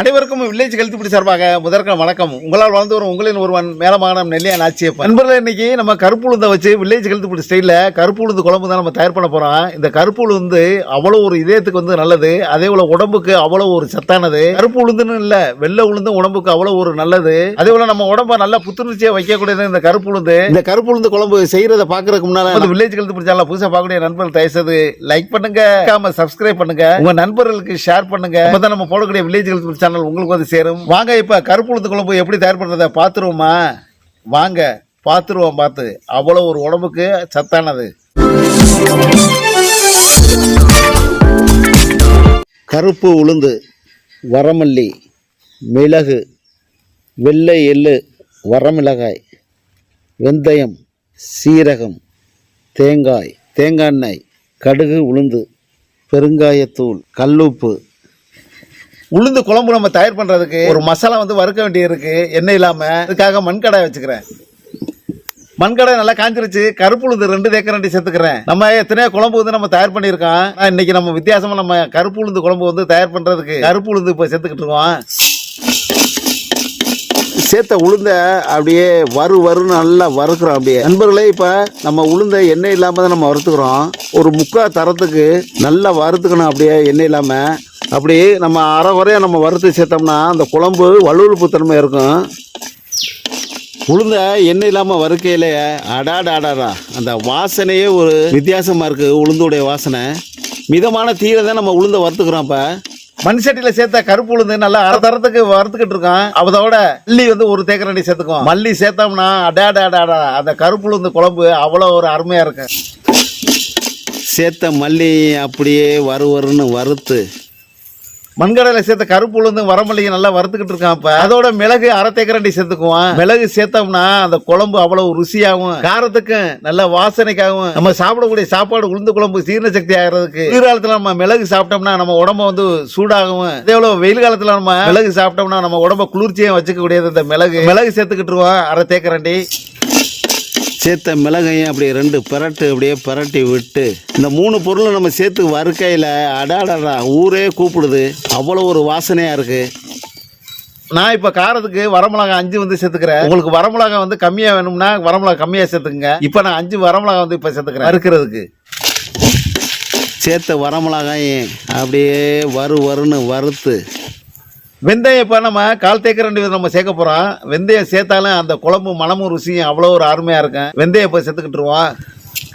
அனைவருக்கும் வில்லேஜ் கழுத்துப்பிடி சார்பாக முதற்க வணக்கம். உங்களால் வளர்ந்து வரும் உங்களின் ஒருவன் மேலமாகனம் நெல்லியா நாச்சியப்பன் நண்பர்களே இன்னைக்கு நம்ம கருப்பு உளுந்தை வச்சு வில்லேஜ் கழுத்துப்பிடி ஸ்டைலில் கருப்பு உளுந்து குழம்பு தான் நம்ம தயார் பண்ண போறோம். இந்த கருப்பு உளுந்து அவ்வளோ ஒரு இதயத்துக்கு வந்து நல்லது. அதே போல உடம்புக்கு அவ்வளோ ஒரு சத்தானது. கருப்பு உளுந்துன்னு இல்ல வெள்ளை உளுந்தும் உடம்புக்கு அவ்வளோ ஒரு நல்லது. அதே போல நம்ம உடம்ப நல்லா புத்துணர்ச்சியா வைக்கக்கூடியது இந்த கருப்பு உளுந்து இந்த கருப்பு உளுந்து குழம்பு செய்யறத பாக்குறதுக்கு முன்னால வில்லேஜ் கழுத்துப்பிடி சேனல் புதுசா பார்க்கக்கூடிய நண்பர்கள் தயவுசெய்து லைக் பண்ணுங்க சப்ஸ்கிரைப் பண்ணுங்க. உங்க நண்பர்களுக்கு ஷேர் பண்ணுங்க. நம்ம போடக்கூடிய வில்லேஜ் கழுத்துப்பிடி சேனல் உங்களுக்கு வந்து சேரும். வாங்க இப்ப கருப்பு உளுந்து குழம்பு எப்படி தயார் பண்றத பாத்துருவோமா வாங்க பாத்துருவோம் பார்த்து. அவ்வளவு ஒரு உடம்புக்கு சத்தானது. கருப்பு உளுந்து வரமல்லி மிளகு வெள்ளை எள்ளு வரமிளகாய் வெந்தயம் சீரகம் தேங்காய் தேங்காய் எண்ணெய் கடுகு உளுந்து பெருங்காயத்தூள் கல்லுப்பு உளுந்து குழம்பு நம்ம தயார் பண்ணுறதுக்கு ஒரு மசாலா வந்து வறுக்க வேண்டியிருக்கு எண்ணெய் இல்லாமல் இதுக்காக மண்கடாய் வச்சுக்கிறேன். மண்கடாய் நல்லா காஞ்சிருச்சு. கருப்பு உளுந்து ரெண்டு தேக்கரண்டி சேர்த்துக்கிறேன். நம்ம எத்தனையோ குழம்பு வந்து நம்ம தயார் பண்ணியிருக்கோம். இன்னைக்கு நம்ம வித்தியாசமாக நம்ம கருப்பு உளுந்து குழம்பு வந்து தயார் பண்ணுறதுக்கு கருப்பு உளுந்து இப்போ சேர்த்துக்கிட்டு இருக்கோம். சேர்த்த உளுந்த அப்படியே வறு வறுன்னு நல்லா வறுக்கிறோம் அப்படியே. நண்பர்களே இப்போ நம்ம உளுந்த எண்ணெய் இல்லாமல் தான் நம்ம வறுத்துக்கிறோம். ஒரு முக்கால் தரத்துக்கு நல்லா வறுத்துக்கணும் அப்படியே எண்ணெய் இல்லாமல் அப்படி நம்ம அரை குறையா நம்ம வறுத்து சேர்த்தோம்னா அந்த குழம்பு வலுவழுப்பு தன்மை இருக்கும். உளுந்த எண்ணெய் இல்லாமல் வறுக்கையிலே அடாடாடாடா. அந்த வாசனையே ஒரு வித்தியாசமாக இருக்குது உளுந்துடைய வாசனை. மிதமான தீயில தான் நம்ம உளுந்த வறுத்துக்கிறோம் இப்போ மண் சட்டியில் சேர்த்த கருப்பு உளுந்து நல்லா அரை தரத்துக்கு வறுத்துக்கிட்டு இருக்கோம் அதோட மல்லி வந்து ஒரு தேக்கரண்டி சேர்த்துக்கும் மல்லி சேர்த்தோம்னா அடாடாடாடா. அந்த கருப்பு உளுந்து குழம்பு அவ்வளோ ஒரு அருமையாக இருக்கு. சேர்த்த மல்லி அப்படியே வறு வறுன்னு வறுத்து மண்கடலை சேர்த்த கருப்பு உளுந்து வரமல்லிகை நல்லா வறுத்துக்கிட்டு இருக்கான் இப்ப அதோட மிளகு அரை தேக்கரண்டி சேர்த்துக்குவான். மிளகு சேர்த்தோம்னா அந்த குழம்பு அவ்வளவு ருசியாகவும் காரத்துக்கும் நல்ல வாசனைக்காகவும் நம்ம சாப்பிடக்கூடிய சாப்பாடு உளுந்து குழம்பு ஜீரண சக்தி ஆகிறதுக்கு. குளிர்காலத்துல நம்ம மிளகு சாப்பிட்டோம்னா நம்ம உடம்ப வந்து சூடாகவும் அதே போல வெயில் காலத்துல நம்ம மிளகு சாப்பிட்டோம்னா நம்ம உடம்ப குளிர்ச்சியா வச்சுக்க கூடியது இந்த மிளகு. மிளகு சேர்த்துக்கிட்டுருவோம் அரை தேக்கரண்டி சேர்த்த மிளகையும் அப்படியே ரெண்டு பிரட்டு அப்படியே பிரட்டி விட்டு இந்த மூணு பொருளை நம்ம சேர்த்து வறுக்கையில் அடாடா ஊரே கூப்பிடுது. அவ்வளோ ஒரு வாசனையாக இருக்குது நான் இப்போ காரத்துக்கு வரமிளகா அஞ்சு வந்து சேர்த்துக்கிறேன். உங்களுக்கு வரமிளகா வந்து கம்மியாக வேணும்னா வரமிளகா கம்மியாக சேர்த்துக்குங்க. இப்போ நான் அஞ்சு வரமிளகா வந்து இப்போ சேர்த்துக்கிறேன். வறுக்கிறதுக்கு. சேர்த்த வரமிளகாயும் அப்படியே வறு வறுன்னு வறுத்து வெந்தயம் இப்போ நம்ம கால் தேக்கரண்டி நம்ம சேர்க்க போகிறோம் வெந்தயம் சேர்த்தாலும் அந்த குழம்பு மனமும் ருசியும் அவ்வளோ ஒரு அருமையாக இருக்கும். வெந்தயம் இப்போ சேர்த்துக்கிட்டுருவோம்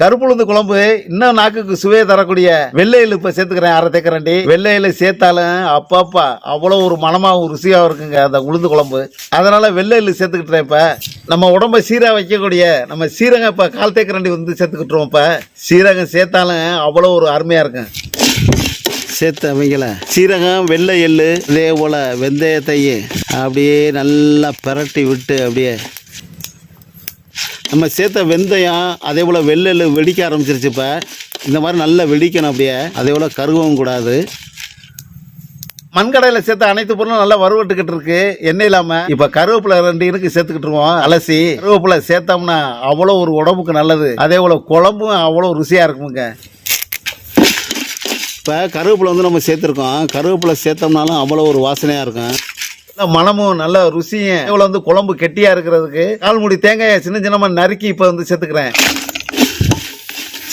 கருப்புளுந்து குழம்பு இன்னும் நாக்குக்கு சுவையை தரக்கூடிய வெள்ளை இப்போ சேர்த்துக்கிறேன் அரை தேக்கரண்டி வெள்ளை எள்ளு சேர்த்தாலும் அப்பப்பா அவ்வளோ ஒரு மனமாகவும் ருசியாகவும் இருக்குங்க அந்த உளுந்து குழம்பு. அதனால் வெள்ளை சேர்த்துக்கிட்டுறேன் இப்போ. நம்ம உடம்ப சீராக வைக்கக்கூடிய நம்ம சீரகம் இப்போ கால் தேக்கரண்டி வந்து சேர்த்துக்கிட்டுருவோம் இப்போ. சீரகம் சேர்த்தாலும் அவ்வளோ ஒரு அருமையாக இருக்கும். சேர்த்து அவங்கள சீரகம் வெள்ளை எள்ளு இதே போல் வெந்தயத்தையும் அப்படியே நல்லா பிரட்டி விட்டு அப்படியே நம்ம சேர்த்த வெந்தயம் அதே போல் வெள்ளெள்ளு வெடிக்க ஆரம்பிச்சிருச்சு இப்போ. இந்த மாதிரி நல்லா வெடிக்கணும் அப்படியே. அதே போல் கருகவும் கூடாது. மண்கடையில் சேர்த்த அனைத்து பொருளும் நல்லா வறுவட்டுக்கிட்டு இருக்கு. எண்ணெய் இல்லாமல் இப்போ கருவேப்பிலை ரெண்டு இருக்கு சேர்த்துக்கிட்டுருவோம் அலசி கருவேப்பிலை சேர்த்தோம்னா அவ்வளோ ஒரு உடம்புக்கு நல்லது. அதே போல் குழம்பும் அவ்வளோ ருசியாக இருக்குமுங்க. இப்போ கருவேப்பிலை வந்து நம்ம சேர்த்துருக்கோம். கருவேப்பிலை சேர்த்தோம்னாலும் அவ்வளோ ஒரு வாசனையாக இருக்கும். மனமும் நல்ல ருசியும். இவ்வளோ வந்து குழம்பு கெட்டியாக இருக்கிறதுக்கு கால் முடி தேங்காயை சின்ன சின்னமாக நறுக்கி இப்போ வந்து சேர்த்துக்கிறேன்.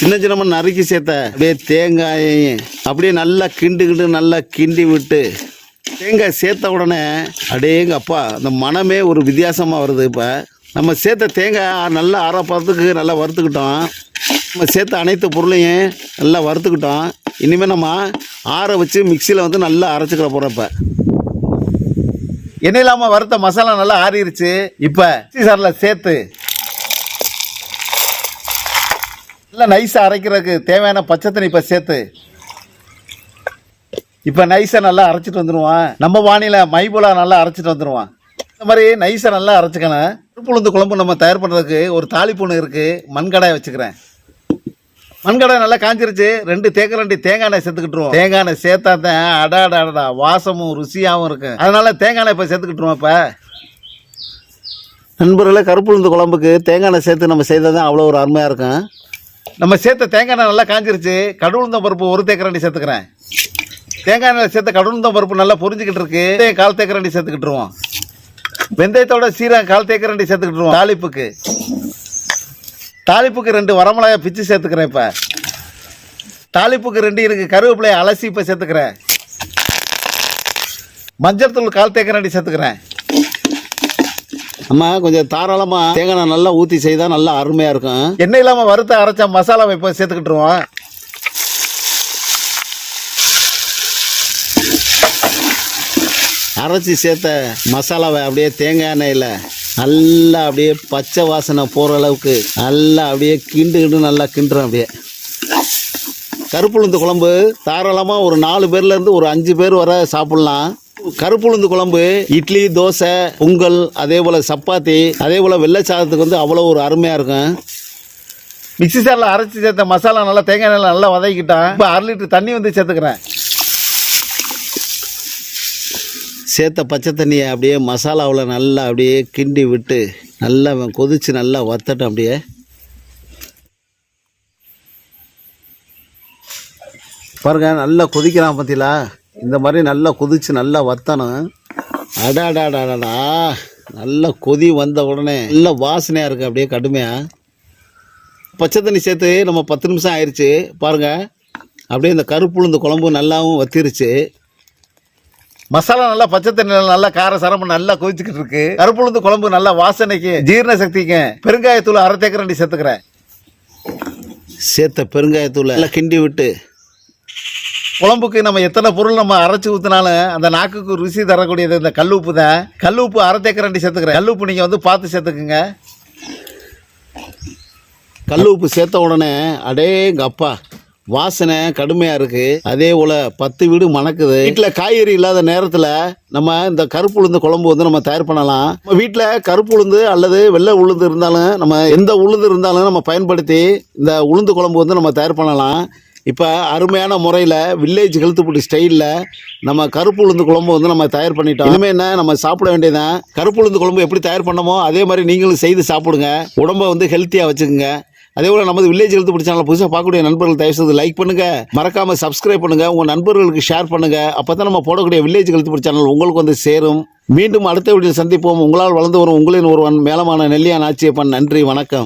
சின்ன சின்னமாக நறுக்கி சேர்த்த அப்படியே தேங்காயையும் அப்படியே நல்லா கிண்டு கிண்டு நல்லா கிண்டி விட்டு தேங்காய் சேர்த்த உடனே அடேங்க அப்பா அந்த மனமே ஒரு வித்தியாசமாக வருது இப்போ. நம்ம சேர்த்த தேங்காய் நல்லா அரை நல்லா வறுத்துக்கிட்டோம். நம்ம சேர்த்த அனைத்து பொருளையும் நல்லா வறுத்துக்கிட்டோம். இனிமேல் நம்ம ஆற வச்சு மிக்சியில் வந்து நல்லா அரைச்சிக்கிற போகிறப்ப இப்போ. எண்ணெய் இல்லாமல் வறுத்த மசாலா நல்லா ஆறிடுச்சு இப்போ சாரில் சேர்த்து நல்லா நைஸாக அரைக்கிறதுக்கு தேவையான பச்சை தண்ணி இப்போ சேர்த்து. இப்போ நைஸாக நல்லா அரைச்சிட்டு வந்துடுவான் நம்ம வானிலை மைபோலா நல்லா அரைச்சிட்டு வந்துடுவான் இந்த மாதிரி நைஸாக நல்லா அரைச்சிக்கணும் உளுந்து குழம்பு நம்ம தயார் பண்ணுறதுக்கு ஒரு தாளிப்பூணு இருக்குது மண்கடாயை வச்சுக்கிறேன். மண்கடாய் நல்லா காஞ்சிருச்சு. ரெண்டு தேக்கரண்டி தேங்காய் எண்ணெய் சேர்த்துக்கிட்டுருவோம். தேங்காய் எண்ணெய் சேர்த்தா தான் அடா அடாடா அடடா வாசமும் ருசியாகவும் இருக்கும் அதனால் தேங்காய் எண்ணெய் இப்போ சேர்த்துக்கிட்டுருவோம் இப்போ. நண்பர்களே கருப்புளுந்து குழம்புக்கு தேங்காய் எண்ணெய் சேர்த்து நம்ம செய்தால் தான் அவ்வளோ ஒரு அருமையாக இருக்கும். நம்ம சேர்த்த தேங்காய் எண்ணெய் நல்லா காஞ்சிருச்சு. கடுவுளுந்த பருப்பு ஒரு தேக்கரண்டி சேர்த்துக்கிறேன். தேங்காய் எண்ணெய் சேர்த்த கடவுந்தம் பருப்பு நல்லா பொரிஞ்சுக்கிட்டு இருக்கு. கால் தேக்கரண்டி சேர்த்துக்கிட்டுருவோம். வெந்தயத்தோட சீரகம் கால் தேக்கரண்டி சேர்த்துக்கிட்டுருவோம். தாளிப்புக்கு. தாளிப்புக்கு ரெண்டு வரமிளகாய் பிச்சு சேர்த்துக்கிறேன் இப்போ. தாளிப்புக்கு ரெண்டு இருக்கு. கருவேப்பிலையை அலசி இப்போ சேர்த்துக்கிறேன். மஞ்சள் தூள் கால் தேக்கரண்டி சேர்த்துக்கிறேன். அம்மா கொஞ்சம் தாராளமாக தேங்காய் நல்லா ஊற்றி செய்தால் நல்லா அருமையாக இருக்கும். எண்ணெய் இல்லாமல் வறுத்த அரைச்ச மசாலாவை இப்போ சேர்த்துக்கிட்டுருவோம். அரைச்சி சேர்த்த மசாலாவை அப்படியே தேங்காய் எண்ணெயில் நல்லா அப்படியே பச்சை வாசனை போகிற அளவுக்கு நல்லா அப்படியே கிண்டு கிண்டு நல்லா கிண்டுறோம் அப்படியே. கருப்புளுந்து குழம்பு தாராளமாக ஒரு நாலு பேர்லேருந்து ஒரு அஞ்சு பேர் வர சாப்பிட்லாம். கருப்புளுந்து குழம்பு இட்லி தோசை பொங்கல் அதே போல் சப்பாத்தி அதே போல் வெள்ளை சாதத்துக்கு வந்து அவ்வளோ ஒரு அருமையாக இருக்கும். மிக்ஸி சாரில் அரைச்சி சேர்த்த மசாலா நல்லா தேங்காய் எண்ணெய் நல்லா வதக்கிட்டேன் இப்போ அரை லிட்டர் தண்ணி வந்து சேர்த்துக்கிறேன். சேர்த்த பச்சை தண்ணியை அப்படியே மசாலாவில் நல்லா அப்படியே கிண்டி விட்டு நல்லா கொதித்து நல்லா வத்தட்டும் அப்படியே. பாருங்க நல்லா கொதிக்கிறான் பார்த்தீங்களா இந்த மாதிரி நல்லா கொதித்து நல்லா வத்தணும். அடாடாடாடா நல்லா கொதி வந்த உடனே நல்லா வாசனையாக இருக்குது அப்படியே கடுமையாக பச்சை தண்ணி சேர்த்து நம்ம பத்து நிமிஷம் ஆயிடுச்சு பாருங்க அப்படியே இந்த கருப்புளுந்து குழம்பு நல்லாவும் வத்திருச்சு. மசாலா நல்லா பச்சை தண்ணியில் நல்லா கார சரம நல்லா கொதிச்சுக்கிட்டு இருக்கு. கருப்புளுந்து குழம்பு நல்லா வாசனைக்கு ஜீரண சக்திக்கு. பெருங்காயத்தூள் அரை தேக்கரண்டி சேர்த்துக்கிறேன். சேர்த்த பெருங்காயத்தூள் நல்லா கிண்டி விட்டு. குழம்புக்கு நம்ம எத்தனை பொருள் நம்ம அரைச்சி ஊற்றினாலும் அந்த நாக்குக்கு ருசி தரக்கூடியது இந்த கல் உப்பு தான். கல் உப்பு அரை தேக்கரண்டி சேர்த்துக்கிறேன். கல் உப்பு நீங்கள் வந்து பார்த்து சேர்த்துக்குங்க. கல் உப்பு சேர்த்த உடனே அடேங்க அப்பா வாசனை கடுமையாக இருக்குது அதே போல் பத்து வீடு மணக்குது. வீட்டில் காய்கறி இல்லாத நேரத்தில் நம்ம இந்த கருப்பு உளுந்து குழம்பு வந்து நம்ம தயார் பண்ணலாம். நம்ம வீட்டில் கருப்பு உளுந்து அல்லது வெள்ளை உளுந்து இருந்தாலும் நம்ம எந்த உளுந்து இருந்தாலும் நம்ம பயன்படுத்தி இந்த உளுந்து குழம்பு வந்து நம்ம தயார் பண்ணலாம். இப்போ அருமையான முறையில் வில்லேஜ் கழுத்துப்பட்டி ஸ்டைலில் நம்ம கருப்பு உளுந்து குழம்பு வந்து நம்ம தயார் பண்ணிட்டோம். இனிமேல் என்ன? நம்ம சாப்பிட வேண்டியதான் கருப்பு உளுந்து குழம்பு எப்படி தயார் பண்ணமோ அதே மாதிரி நீங்களும் செய்து சாப்பிடுங்க. உடம்பை வந்து ஹெல்த்தியாக வச்சுக்கோங்க. அதே போல் நமது வில்லேஜ் ஹெல்த் பிடிச்சாலும் புதுசாக பார்க்கக்கூடிய நண்பர்கள் தயவு செய்து லைக் பண்ணுங்கள் மறக்காமல் சப்ஸ்கிரைப் பண்ணுங்கள் உங்கள் நண்பர்களுக்கு ஷேர் பண்ணுங்கள் அப்போ தான் நம்ம போடக்கூடிய வில்லேஜ் ஹெல்த் பிடிச்ச சேனல் உங்களுக்கு வந்து சேரும். மீண்டும் அடுத்த வீடியோ சந்திப்போம். உங்களால் வளர்ந்து வரும் உங்களின் ஒருவன் மேலமான நெல்லியான் ஆட்சியப்பன் நன்றி வணக்கம்.